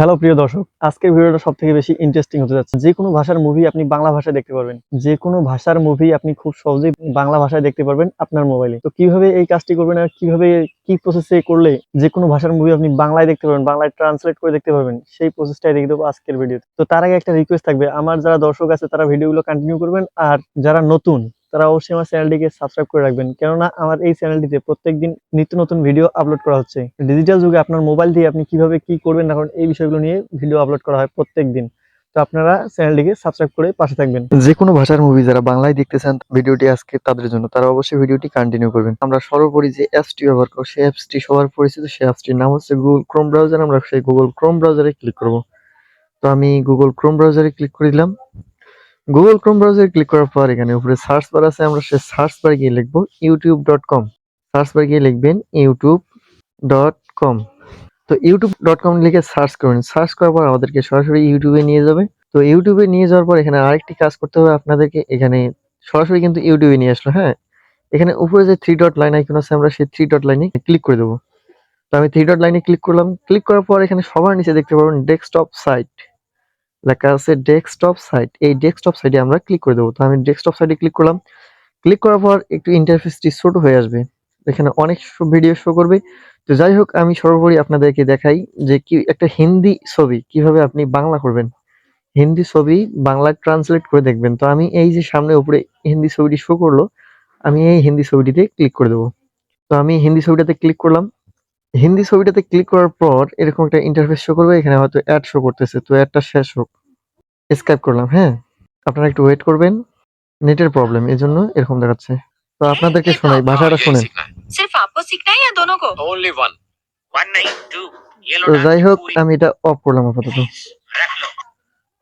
Hello প্রিয় দর্শক। আজকের ভিডিওটা সব থেকে বেশি ইন্টারেস্টিং হতে যাচ্ছে। যে কোনো ভাষার মুভি আপনি বাংলা ভাষায় দেখতে পারবেন। যে কোনো ভাষার মুভি আপনি খুব সহজেই বাংলা ভাষায় দেখতে পারবেন আপনার মোবাইলে তো কীভাবে এই কাজটি করবেন আর কীভাবে কি প্রসেসে করলে যে কোনো ভাষার মুভি আপনি বাংলায় দেখতে পারবেন, বাংলায় ট্রান্সলেট করে দেখতে পারবেন, সেই প্রসেসটাই দেখে দেবো আজকের ভিডিওতে তো। তার আগে একটা রিকোয়েস্ট থাকবে। আমার যারা দর্শক আছে, তারা ভিডিওগুলো কন্টিনিউ করবেন। আর যারা নতুন তারা অবশ্যই আমার চ্যানেলটিকে সাবস্ক্রাইব করে রাখবেন। কেননা আমার এই চ্যানেলটিতে প্রত্যেকদিন নিত্য নতুন ভিডিও আপলোড করা হচ্ছে। ডিজিটাল যুগে আপনার মোবাইল দিয়ে আপনি কীভাবে কি করবেন, এখন এই বিষয়গুলো নিয়ে ভিডিও আপলোড করা হয় প্রত্যেক দিন তো আপনারা চ্যানেলটিকে সাবস্ক্রাইব করে পাশে থাকবেন। যে কোনো ভাষার মুভি যারা বাংলায় দেখতে চান ভিডিওটি আজকে তাদের জন্য, তারা অবশ্যই ভিডিওটি কন্টিনিউ করবেন। আমরা সর্বোপরি যে অ্যাপসটি ব্যবহার করব, সেই অ্যাপসটি সবার পরিচিত, সেই অ্যাপসটির নাম হচ্ছে গুগল ক্রোম ব্রাউজার আমরা সেই গুগল ক্রোম ব্রাউজারে ক্লিক করব। তো আমি গুগল ক্রোম ব্রাউজারে ক্লিক করে দিলাম। গুগল ক্রোম ব্রাউজারে ক্লিক করার পর এখানে উপরে সার্চ বার আছে, আমরা সে সার্চ বারে গিয়ে লিখব ইউটিউব ডট কম সার্চ বারে গিয়ে লিখবেন ইউটিউব ডট কম তো ইউটিউব ডট কম লিখে সার্চ করবেন সার্চ করার পর আমাদেরকে সরাসরি ইউটিউবে নিয়ে যাবে। তো ইউটিউবে নিয়ে যাওয়ার পর এখানে আরেকটি কাজ করতে হবে আপনাদেরকে। এখানে সরাসরি কিন্তু ইউটিউবে নিয়ে আসলো হ্যাঁ? এখানে উপরে যে থ্রি ডট লাইন আইকন আছে, আমরা সেই থ্রি ডট লাইনে ক্লিক করে দেবো। তো আমি থ্রি ডট লাইনে ক্লিক করলাম। ক্লিক করার পর এখানে সবার নিচে দেখতে পারবেন ডেস্কটপ সাইট লেখা আছে ডেস্কটপ সাইট এই ডেস্কটপ সাইটে আমরা ক্লিক করে দেবো। তো আমি ডেস্কটপ সাইটে ক্লিক করলাম। ক্লিক করার পর একটু ইন্টারফেসটি ছোট হয়ে আসবে। এখানে অনেক ভিডিও শো করবে। তো যাই হোক, আমি সর্বোপরি আপনাদেরকে দেখাই যে কি একটা হিন্দি ছবি কীভাবে আপনি বাংলা করবেন। হিন্দি ছবি বাংলা ট্রান্সলেট করে দেখবেন। তো আমি এই যে সামনে উপরে হিন্দি ছবিটি শো করল, আমি এই হিন্দি ছবিটিতে ক্লিক করে দেবো। তো আমি হিন্দি ছবিটাতে ক্লিক করলাম। হিন্দি ছবিটাতে ক্লিক করার পর এরকম একটা ইন্টারফেস শো করবে এখানে হয়তো অ্যাড শো করতেছে। তো অ্যাডটা শেষ হোক। স্ক্যাপ করলাম হ্যাঁ? আপনারা একটু ওয়েট করবেন। নেটের প্রবলেম এই জন্য এরকম দেখাচ্ছে। তো আপনাদেরকে শোনাই ভাষাটা শোনেন। তো যাই হোক আমি এটা অফ করলাম আপাতত।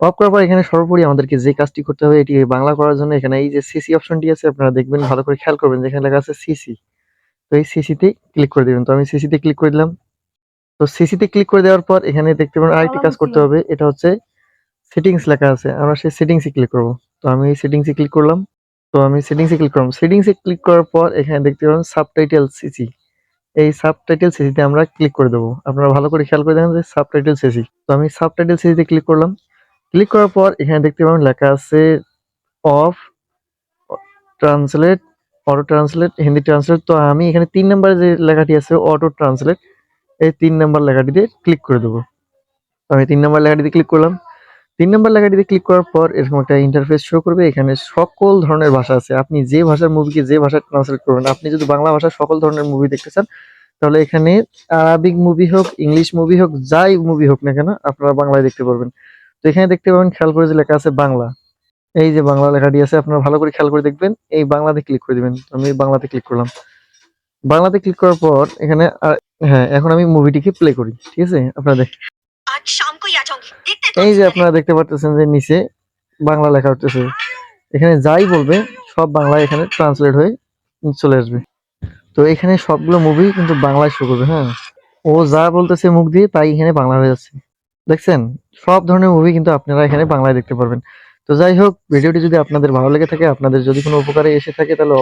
অফ করার পর এখানে সর্বোপরি আমাদেরকে যে কাজটি করতে হবে এটি বাংলা করার জন্য এখানে এই যে সিসি অপশনটি আছে আপনারা দেখবেন ভালো করে খেয়াল করবেন যেখানে লেখা আছে সিসি তো এই সিসিতে ক্লিক করে দিবেন। তো আমি সিসিতে ক্লিক করে দিলাম। তো সিসিতে ক্লিক করে দেওয়ার পর এখানে দেখতে পাবেন আরেকটি কাজ করতে হবে। এটা হচ্ছে সেটিংস লেখা আছে। আমরা সেই সেটিংসে ক্লিক করব। তো আমি এই সেটিংসে ক্লিক করলাম। তো আমি সেটিংসে ক্লিক করলাম। সেটিংসে ক্লিক করার পর এখানে দেখতে পাবেন সাবটাইটেল সিসি এই সাবটাইটেল সিসিতে আমরা ক্লিক করে দেবো। আপনারা ভালো করে খেয়াল করে দেখেন যে সাবটাইটেল সিসি তো আমি সাবটাইটেল সিসিতে ক্লিক করলাম। ক্লিক করার পর এখানে দেখতে পাবেন লেখা আছে off translate auto translate Hindi translate তো আমি এখানে তিন নাম্বার যে লেখাটি আছে অটো ট্রান্সলেট এই তিন নাম্বার লেখাটিতে ক্লিক করে দেবো। তো আমি তিন নাম্বার লেখাটিতে ক্লিক করলাম। তিন নাম্বার লেখাটিতে ক্লিক করার পর এরকম একটা ইন্টারফেস শো করবে। এখানে সকল ধরনের ভাষা আছে। আপনি যে ভাষার মুভিকে যে ভাষায় ট্রান্সলেট করবেন, আপনি যদি বাংলা ভাষার সকল ধরনের মুভি দেখতে চান, তাহলে এখানে আরবিক মুভি হোক ইংলিশ মুভি হোক, যাই মুভি হোক না কেন, আপনারা বাংলায় দেখতে পারবেন। তো এখানে দেখতে পাবেন, খেয়াল করে যে লেখা আছে বাংলা। এই যে বাংলা লেখাটি আছে আপনারা ভালো করে খেয়াল করে দেখবেন। এই বাংলাতে ক্লিক করে দিবেন। আমি বাংলাতে ক্লিক করলাম। বাংলাতে ক্লিক করার পর এখানে হ্যাঁ এখন আমি মুভিটিকে প্লে করি ঠিক আছে? আপনারা এই যে আপনারা দেখতে পাচ্ছেন যে নিচে বাংলা লেখা হচ্ছে এখানে যাই বলবে সব বাংলায় এখানে ট্রান্সলেট হয়ে চলে আসবে। তো এখানে সবগুলো মুভি কিন্তু বাংলায় শুরু করবে হ্যাঁ? ও যা বলতেছে মুখ দিয়ে তাই এখানে বাংলা হয়ে যাচ্ছে। দেখছেন? সব ধরনের মুভি কিন্তু আপনারা এখানে বাংলায় দেখতে পারবেন। তো যাই হোক, ভিডিওটি যদি আপনাদের ভালো লেগে থাকে, আপনাদের যদি কোনো উপকারে এসে থাকে, তাহলে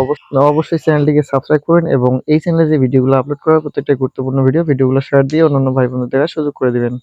অবশ্যই চ্যানেলটিকে সাবস্ক্রাইব করেন এবং এই চ্যানেলে যে ভিডিওগুলো আপলোড করার প্রত্যেকটা গুরুত্বপূর্ণ ভিডিও, ভিডিওগুলো শেয়ার দিয়ে অন্যান্য ভাই বোনদের সুযোগ করে দিবেন।